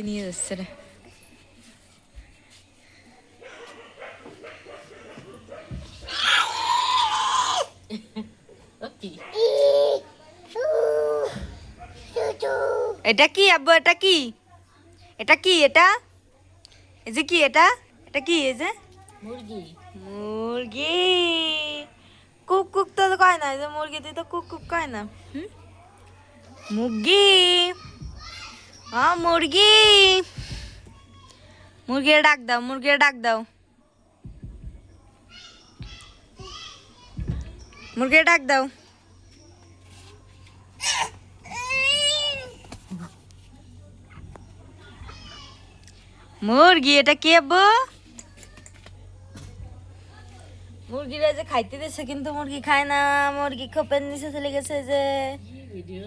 বাড়িতে নিয়ে যাচ্ছে রে এটা কি আব্বু এটা কি? এটা কি এটা? এই যে কি এটা? এটা কি এই যে? মুরগি। মুরগি। কুক কুক তো কয় না এই যে মুরগি তুই তো কুক কুক কয় না। হুম? মুরগি। আ মুরগি। মুরগির ডাক দাও মুরগির ডাক দাও। মুরগির ডাক দাও। মুরগি, এটা কি আব্বু? মুরগিরা যে খাইতে দিচ্ছে কিন্তু মুরগি খায় না। মুরগি খোপের নিচে চলে গেছে যে। ভিডিও